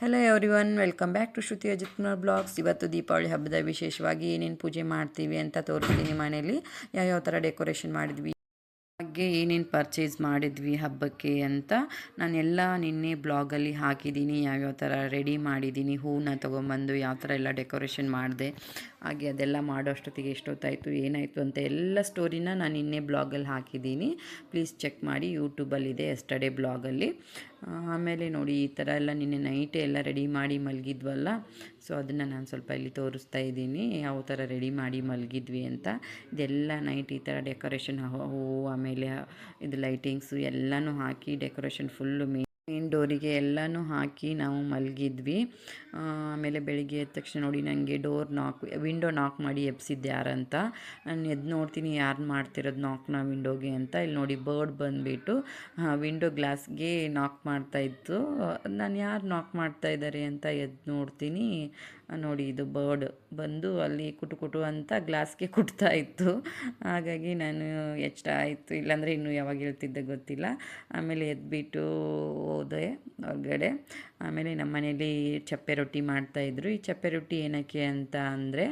Hello everyone welcome back to Shruti Ajith Kumar blogs ಇವತ್ತು ದೀಪಾವಳಿ ಹಬ್ಬದ ವಿಶೇಷವಾಗಿ ಏನೇನು ಪೂಜೆ ಮಾಡ್ತೀವಿ ಅಂತ ತೋರಿಸ್ತೀನಿ ಮನೆಯಲ್ಲಿ. ಯಾವ್ಯಾವ ಥರ ಡೆಕೋರೇಷನ್ ಮಾಡಿದ್ವಿ, ಹಾಗೆ ಏನೇನು ಪರ್ಚೇಸ್ ಮಾಡಿದ್ವಿ ಹಬ್ಬಕ್ಕೆ ಅಂತ ನಾನೆಲ್ಲ ನಿನ್ನೆ ಬ್ಲಾಗಲ್ಲಿ ಹಾಕಿದ್ದೀನಿ. ಯಾವ್ಯಾವ ಥರ ರೆಡಿ ಮಾಡಿದ್ದೀನಿ ಹೂವನ್ನ ತೊಗೊಂಬಂದು ಯಾವ ಥರ ಎಲ್ಲ ಡೆಕೋರೇಷನ್ ಮಾಡಿದೆ, ಹಾಗೆ ಅದೆಲ್ಲ ಮಾಡೋ ಅಷ್ಟೊತ್ತಿಗೆ ಎಷ್ಟೊತ್ತಾಯಿತು, ಏನಾಯಿತು ಅಂತ ಎಲ್ಲ ಸ್ಟೋರಿನ ನಾನು ನಿನ್ನೆ ಬ್ಲಾಗಲ್ಲಿ ಹಾಕಿದ್ದೀನಿ. ಪ್ಲೀಸ್ ಚೆಕ್ ಮಾಡಿ ಯೂಟ್ಯೂಬಲ್ಲಿದೆ ಎಸ್ಟರ್ಡೇ ಬ್ಲಾಗಲ್ಲಿ ಆಮೇಲೆ ನೋಡಿ ಈ ಥರ ಎಲ್ಲ ನಿನ್ನೆ ನೈಟ್ ಎಲ್ಲ ರೆಡಿ ಮಾಡಿ ಮಲಗಿದ್ವಲ್ಲ, ಸೊ ಅದನ್ನು ನಾನು ಸ್ವಲ್ಪ ಇಲ್ಲಿ ತೋರಿಸ್ತಾ ಇದ್ದೀನಿ. ಯಾವ ಥರ ರೆಡಿ ಮಾಡಿ ಮಲಗಿದ್ವಿ ಅಂತ. ಇದೆಲ್ಲ ನೈಟ್ ಈ ಥರ ಡೆಕೋರೇಷನ್, ಹೂವು, ಆಮೇಲೆ ಇದು ಲೈಟಿಂಗ್ಸು ಎಲ್ಲನೂ ಹಾಕಿ ಡೆಕೋರೇಷನ್ ಫುಲ್ಲು ಮೇ ಮೇನ್ ಡೋರಿಗೆ ಎಲ್ಲನೂ ಹಾಕಿ ನಾವು ಮಲಗಿದ್ವಿ. ಆಮೇಲೆ ಬೆಳಿಗ್ಗೆ ಎದ್ದ ತಕ್ಷಣ ನೋಡಿ ನನಗೆ ಡೋರ್ ನಾಕ್, ವಿಂಡೋ ನಾಕ್ ಮಾಡಿ ಎಬ್ಸಿದ್ದೆ ಯಾರಂತ. ನಾನು ಎದ್ದು ನೋಡ್ತೀನಿ ಯಾರು ಮಾಡ್ತಿರೋದು ನಾಕ್ನ ವಿಂಡೋಗೆ ಅಂತ. ಇಲ್ಲಿ ನೋಡಿ ಬರ್ಡ್ ಬಂದುಬಿಟ್ಟು ವಿಂಡೋ ಗ್ಲಾಸ್ಗೆ ನಾಕ್ ಮಾಡ್ತಾಯಿತ್ತು ನಾನು ಯಾರು ನಾಕ್ ಮಾಡ್ತಾ ಇದ್ದಾರೆ ಅಂತ ಎದ್ದು ನೋಡ್ತೀನಿ. ನೋಡಿ ಇದು ಬರ್ಡ್ ಬಂದು ಅಲ್ಲಿ ಕುಟು ಕುಟು ಅಂತ ಗ್ಲಾಸ್ಗೆ ಕುಟ್ತಾ ಇತ್ತು. ಹಾಗಾಗಿ ನಾನು ಎಷ್ಟ ಆಯಿತು. ಇಲ್ಲಾಂದರೆ ಇನ್ನೂ ಯಾವಾಗ ಹೇಳ್ತಿದ್ದೆ ಗೊತ್ತಿಲ್ಲ. ಆಮೇಲೆ ಎದ್ಬಿಟ್ಟು ಹೋದೆ ಹೊರಗಡೆ. ಆಮೇಲೆ ನಮ್ಮ ಮನೇಲಿ ಚಪ್ಪೆ ರೊಟ್ಟಿ ಮಾಡ್ತಾಯಿದ್ರು ಈ ಚಪ್ಪೆ ರೊಟ್ಟಿ ಏನಕ್ಕೆ ಅಂತ ಅಂದರೆ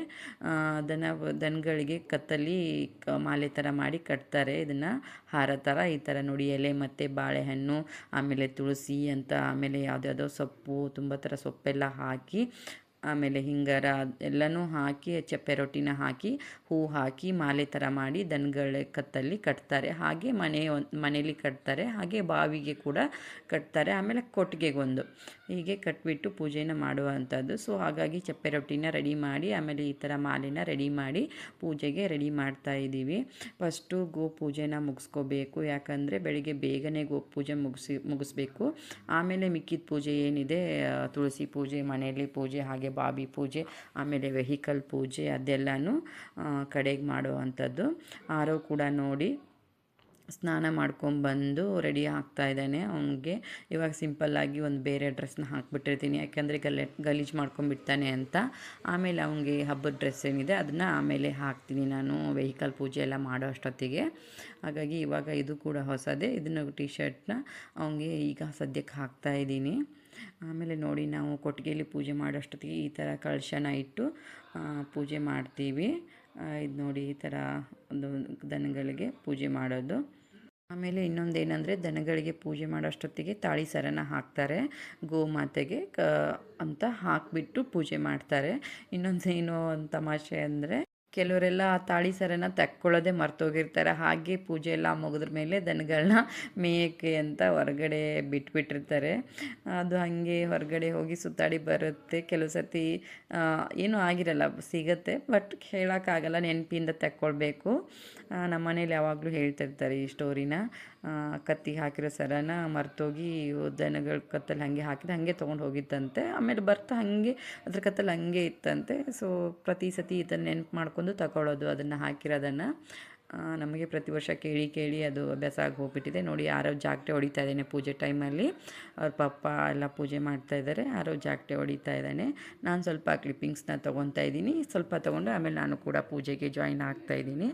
ಅದನ್ನು ದನಗಳಿಗೆ ಕತ್ತಲ್ಲಿ ಮಾಲೆ ಥರ ಮಾಡಿ ಕಟ್ತಾರೆ. ಇದನ್ನು ಹಾರ ಥರ ಈ ಥರ ನೋಡಿ ಎಲೆ ಮತ್ತು ಬಾಳೆಹಣ್ಣು, ಆಮೇಲೆ ತುಳಸಿ ಅಂತ ಆಮೇಲೆ ಯಾವುದ್ಯಾವುದೋ ಸೊಪ್ಪು, ತುಂಬ ಥರ ಸೊಪ್ಪೆಲ್ಲ ಹಾಕಿ ಆಮೇಲೆ ಹಿಂಗಾರ ಎಲ್ಲನೂ ಹಾಕಿ, ಚಪ್ಪೆ ರೊಟ್ಟಿನ ಹಾಕಿ, ಹೂ ಹಾಕಿ, ಮಾಲೆ ಥರ ಮಾಡಿ ದನಗಳ ಕತ್ತಲ್ಲಿ ಕಟ್ತಾರೆ. ಹಾಗೆ ಮನೆ ಮನೇಲಿ ಕಟ್ತಾರೆ. ಹಾಗೆ ಬಾವಿಗೆ ಕೂಡ ಕಟ್ತಾರೆ. ಆಮೇಲೆ ಕೊಟ್ಟಿಗೆಗೊಂದು. ಹೀಗೆ ಕಟ್ಬಿಟ್ಟು ಪೂಜೆನ ಮಾಡುವಂಥದ್ದು. ಸೊ, ಹಾಗಾಗಿ ಚಪ್ಪೆ ರೊಟ್ಟಿನ ರೆಡಿ ಮಾಡಿ, ಆಮೇಲೆ ಈ ಥರ ಮಾಲೆನ ರೆಡಿ ಮಾಡಿ ಪೂಜೆಗೆ ರೆಡಿ ಮಾಡ್ತಾ ಇದ್ದೀವಿ. ಫಸ್ಟು ಗೋ ಪೂಜೆನ ಮುಗಿಸ್ಕೋಬೇಕು. ಯಾಕಂದರೆ ಬೆಳಿಗ್ಗೆ ಬೇಗನೆ ಗೋ ಪೂಜೆ ಮುಗಿಸಿ, ಮುಗಿಸ್ಬೇಕು. ಆಮೇಲೆ ಮಿಕ್ಕಿದ ಪೂಜೆ ಏನಿದೆ ತುಳಸಿ ಪೂಜೆ, ಮನೆಯಲ್ಲಿ ಪೂಜೆ ಹಾಗೆ ಬಾಬಿ ಪೂಜೆ, ಆಮೇಲೆ ವೆಹಿಕಲ್ ಪೂಜೆ ಅದೆಲ್ಲನೂ ಕಡೆಗೆ ಮಾಡುವಂಥದ್ದು. ಆರೋ ಕೂಡ ನೋಡಿ ಸ್ನಾನ ಮಾಡ್ಕೊಂಬಂದು ರೆಡಿ ಆಗ್ತಾ ಇದ್ದಾನೆ. ಅವನಿಗೆ ಇವಾಗ ಸಿಂಪಲ್ಲಾಗಿ ಒಂದು ಬೇರೆ ಡ್ರೆಸ್ನ ಹಾಕ್ಬಿಟ್ಟಿರ್ತೀನಿ. ಯಾಕೆಂದರೆ ಗಲೆ, ಗಲೀಜು ಮಾಡ್ಕೊಂಬಿಡ್ತಾನೆ ಅಂತ. ಆಮೇಲೆ ಅವನಿಗೆ ಹಬ್ಬದ ಡ್ರೆಸ್ ಏನಿದೆ ಅದನ್ನು ಆಮೇಲೆ ಹಾಕ್ತೀನಿ ನಾನು. ವೆಹಿಕಲ್ ಪೂಜೆ ಎಲ್ಲ ಮಾಡೋ ಅಷ್ಟೊತ್ತಿಗೆ. ಹಾಗಾಗಿ ಇವಾಗ ಇದು ಕೂಡ ಹೊಸದೇ. ಇದನ್ನು ಟಿ ಶರ್ಟ್ನ ಅವನಿಗೆ ಈಗ ಸದ್ಯಕ್ಕೆ ಹಾಕ್ತಾ ಇದ್ದೀನಿ. ಆಮೇಲೆ ನೋಡಿ ನಾವು ಕೊಟ್ಟಿಗೆಯಲ್ಲಿ ಪೂಜೆ ಮಾಡೋಷ್ಟೊತ್ತಿಗೆ ಈ ಥರ ಕಳಶನ ಇಟ್ಟು ಪೂಜೆ ಮಾಡ್ತೀವಿ. ಇದು ನೋಡಿ ಈ ಥರ ಒಂದು ದನಗಳಿಗೆ ಪೂಜೆ ಮಾಡೋದು. ಆಮೇಲೆ ಇನ್ನೊಂದು ದನಗಳಿಗೆ ಪೂಜೆ ಮಾಡೋಷ್ಟೊತ್ತಿಗೆ ತಾಳಿ ಸರನ ಹಾಕ್ತಾರೆ, ಗೋಮಾತೆಗೆ, ಕ, ಅಂತ ಹಾಕಿಬಿಟ್ಟು ಪೂಜೆ ಮಾಡ್ತಾರೆ. ಇನ್ನೊಂದು ಒಂದು ತಮಾಷೆ ಅಂದರೆ ಕೆಲವರೆಲ್ಲ ಆ ತಾಳಿ ಸರನ ತಕ್ಕೊಳ್ಳೋದೇ ಮರ್ತೋಗಿರ್ತಾರೆ. ಹಾಗೆ ಪೂಜೆ ಎಲ್ಲ ಮುಗಿದ್ರ ಮೇಲೆ ದನಗಳನ್ನ ಮೇಯಕ್ಕೆ ಅಂತ ಹೊರಗಡೆ ಬಿಟ್ಬಿಟ್ಟಿರ್ತಾರೆ. ಅದು ಹಾಗೆ ಹೊರಗಡೆ ಹೋಗಿ ಸುತ್ತಾಡಿ ಬರುತ್ತೆ. ಕೆಲವು ಸರ್ತಿ ಏನೂ ಆಗಿರಲ್ಲ, ಸಿಗತ್ತೆ, ಬಟ್ ಹೇಳೋಕ್ಕಾಗಲ್ಲ, ನೆನಪಿಂದ ತಕ್ಕೊಳ್ಬೇಕು. ನಮ್ಮ ಮನೇಲಿ ಯಾವಾಗಲೂ ಹೇಳ್ತಿರ್ತಾರೆ ಈ ಸ್ಟೋರಿನ ಕತ್ತಿಗೆ ಹಾಕಿರೋ ಸರನ ಮರ್ತೋಗಿ ದನಗಳ ಕತ್ತಲ್ಲಿ ಹಾಗೆ ಹಾಕಿದ್ರೆ ಹಾಗೆ ತೊಗೊಂಡು ಹೋಗಿತ್ತಂತೆ. ಆಮೇಲೆ ಬರ್ತಾ ಹಾಗೆ, ಅದ್ರ ಕತ್ತಲ್ಲಿ ಹಾಗೆ ಇತ್ತಂತೆ. ಸೊ ಪ್ರತಿ ಸತಿ ಇದನ್ನು ನೆನಪು ಮಾಡ್ಕೊಂಡು ತಗೊಳ್ಳೋದು ಅದನ್ನು ಹಾಕಿರೋದನ್ನು. ನಮಗೆ ಪ್ರತಿ ವರ್ಷ ಕೇಳಿ ಕೇಳಿ ಅದು ಅಭ್ಯಾಸ ಆಗಿ ಹೋಗ್ಬಿಟ್ಟಿದೆ. ನೋಡಿ, ಯಾರೋ ಜಾಗಟೆ ಹೊಡಿತಾ ಇದ್ದಾನೆ ಪೂಜೆ ಟೈಮಲ್ಲಿ. ಅವ್ರ ಪಪ್ಪ ಎಲ್ಲ ಪೂಜೆ ಮಾಡ್ತಾ ಇದ್ದಾರೆ. ಯಾರೋ ಜಾಗಟೆ ಹೊಡಿತಾ ಇದ್ದಾನೆ. ನಾನು ಸ್ವಲ್ಪ ಕ್ಲಿಪ್ಪಿಂಗ್ಸ್ನ ತೊಗೊತಾ ಇದ್ದೀನಿ. ಸ್ವಲ್ಪ ತೊಗೊಂಡು ಆಮೇಲೆ ನಾನು ಕೂಡ ಪೂಜೆಗೆ ಜಾಯಿನ್ ಆಗ್ತಾ ಇದ್ದೀನಿ.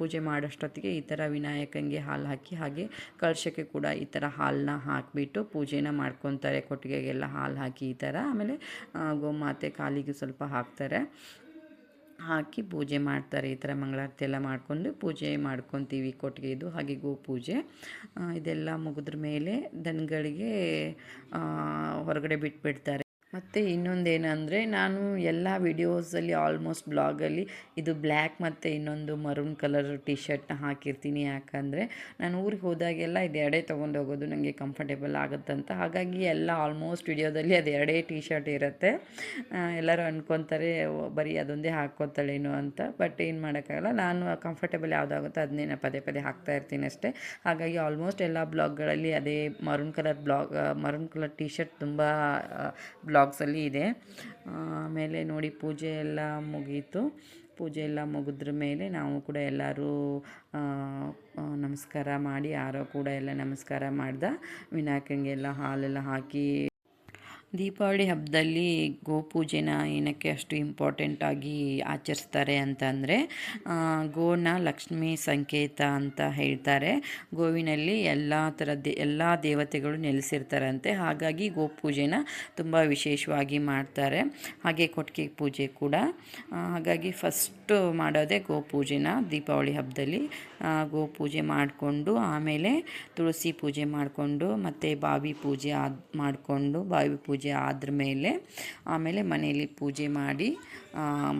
ಪೂಜೆ ಮಾಡೋಷ್ಟೊತ್ತಿಗೆ ಈ ಥರ ವಿನಾಯಕಂಗೆ ಹಾಲು ಹಾಕಿ, ಹಾಗೆ ಕಳಶಕ್ಕೆ ಕೂಡ ಈ ಥರ ಹಾಲನ್ನ ಹಾಕಿಬಿಟ್ಟು ಪೂಜೆನ ಮಾಡ್ಕೊತಾರೆ. ಕೊಟ್ಟಿಗೆಗೆಲ್ಲ ಹಾಲು ಹಾಕಿ ಈ ಥರ. ಆಮೇಲೆ ಗೋಮಾತೆ ಕಾಲಿಗೆ ಸ್ವಲ್ಪ ಹಾಕ್ತಾರೆ. ಹಾಕಿ ಪೂಜೆ ಮಾಡ್ತಾರೆ ಈ ಥರ ಮಂಗಳಾರತಿ ಎಲ್ಲ ಮಾಡಿಕೊಂಡು ಪೂಜೆ ಮಾಡ್ಕೊತೀವಿ ಕೊಟ್ಟಿಗೆದು ಹಾಗೆ ಗೋ ಪೂಜೆ ಇದೆಲ್ಲ ಮುಗಿದ್ರ ಮೇಲೆ ದನಗಳಿಗೆ ಹೊರಗಡೆ ಬಿಟ್ಬಿಡ್ತಾರೆ. ಮತ್ತು ಇನ್ನೊಂದೇನೆಂದರೆ ನಾನು ಎಲ್ಲ ವಿಡಿಯೋಸಲ್ಲಿ ಆಲ್ಮೋಸ್ಟ್ ಬ್ಲಾಗಲ್ಲಿ ಇದು ಬ್ಲ್ಯಾಕ್ ಮತ್ತು ಇನ್ನೊಂದು ಮರೂನ್ ಕಲರ್ ಟಿ ಶರ್ಟ್ನ ಹಾಕಿರ್ತೀನಿ. ಯಾಕಂದರೆ ನಾನು ಊರಿಗೆ ಹೋದಾಗೆಲ್ಲ ಇದು ಎರಡೇ ತೊಗೊಂಡು ಹೋಗೋದು ನನಗೆ ಕಂಫರ್ಟೇಬಲ್ ಆಗುತ್ತಂತ. ಹಾಗಾಗಿ ಎಲ್ಲ ಆಲ್ಮೋಸ್ಟ್ ವಿಡಿಯೋದಲ್ಲಿ ಅದು ಎರಡೇ ಟಿ ಶರ್ಟ್ ಇರುತ್ತೆ ಎಲ್ಲರೂ ಅಂದ್ಕೊತಾರೆ ಬರೀ ಅದೊಂದೇ ಹಾಕ್ಕೋತಾಳೇನೋ ಅಂತ. ಬಟ್ ಏನು ಮಾಡೋಕ್ಕಾಗಲ್ಲ, ನಾನು ಕಂಫರ್ಟೇಬಲ್ ಯಾವುದಾಗುತ್ತೋ ಅದನ್ನೇ ಪದೇ ಪದೇ ಹಾಕ್ತಾ ಇರ್ತೀನಿ ಅಷ್ಟೇ. ಹಾಗಾಗಿ ಆಲ್ಮೋಸ್ಟ್ ಎಲ್ಲ ಬ್ಲಾಗ್ಗಳಲ್ಲಿ ಅದೇ maroon colour blog maroon colour T shirt ತುಂಬ ಬ್ಲಾಗ್ ಬ್ಲಾಗ್ಸಲ್ಲಿ ಇದೆ. ಆಮೇಲೆ ನೋಡಿ ಪೂಜೆ ಎಲ್ಲ ಮುಗೀತು. ಪೂಜೆ ಎಲ್ಲ ಮುಗಿದ್ರ ಮೇಲೆ ನಾವು ಕೂಡ ಎಲ್ಲರೂ ನಮಸ್ಕಾರ ಮಾಡಿ, ಯಾರೋ ಕೂಡ ಎಲ್ಲ ನಮಸ್ಕಾರ ಮಾಡ್ದೆ. ವಿನಾಯಕಂಗೆಲ್ಲ ಹಾಲೆಲ್ಲ ಹಾಕಿ ದೀಪಾವಳಿ ಹಬ್ಬದಲ್ಲಿ ಗೋಪೂಜೆನ ಏನಕ್ಕೆ ಅಷ್ಟು ಇಂಪಾರ್ಟೆಂಟಾಗಿ ಆಚರಿಸ್ತಾರೆ ಅಂತಂದರೆ ಗೋನ ಲಕ್ಷ್ಮಿ ಸಂಕೇತ ಅಂತ ಹೇಳ್ತಾರೆ. ಗೋವಿನಲ್ಲಿ ಎಲ್ಲ ಥರದ ಎಲ್ಲ ದೇವತೆಗಳು ನೆಲೆಸಿರ್ತಾರಂತೆ. ಹಾಗಾಗಿ ಗೋಪೂಜೆನ ತುಂಬ ವಿಶೇಷವಾಗಿ ಮಾಡ್ತಾರೆ. ಹಾಗೆ ಕೊಟ್ಟಿಗೆ ಪೂಜೆ ಕೂಡ. ಹಾಗಾಗಿ ಫಸ್ಟು ಮಾಡೋದೇ ಗೋಪೂಜೆನ ದೀಪಾವಳಿ ಹಬ್ಬದಲ್ಲಿ. ಗೋಪೂಜೆ ಮಾಡಿಕೊಂಡು ಆಮೇಲೆ ತುಳಸಿ ಪೂಜೆ ಮಾಡಿಕೊಂಡು ಮತ್ತು ಬಾವಿ ಪೂಜೆ ಮಾಡಿಕೊಂಡು ಬಾವಿ ಪೂಜೆ ಆದ್ರ ಮೇಲೆ ಆಮೇಲೆ ಮನೆಯಲ್ಲಿ ಪೂಜೆ ಮಾಡಿ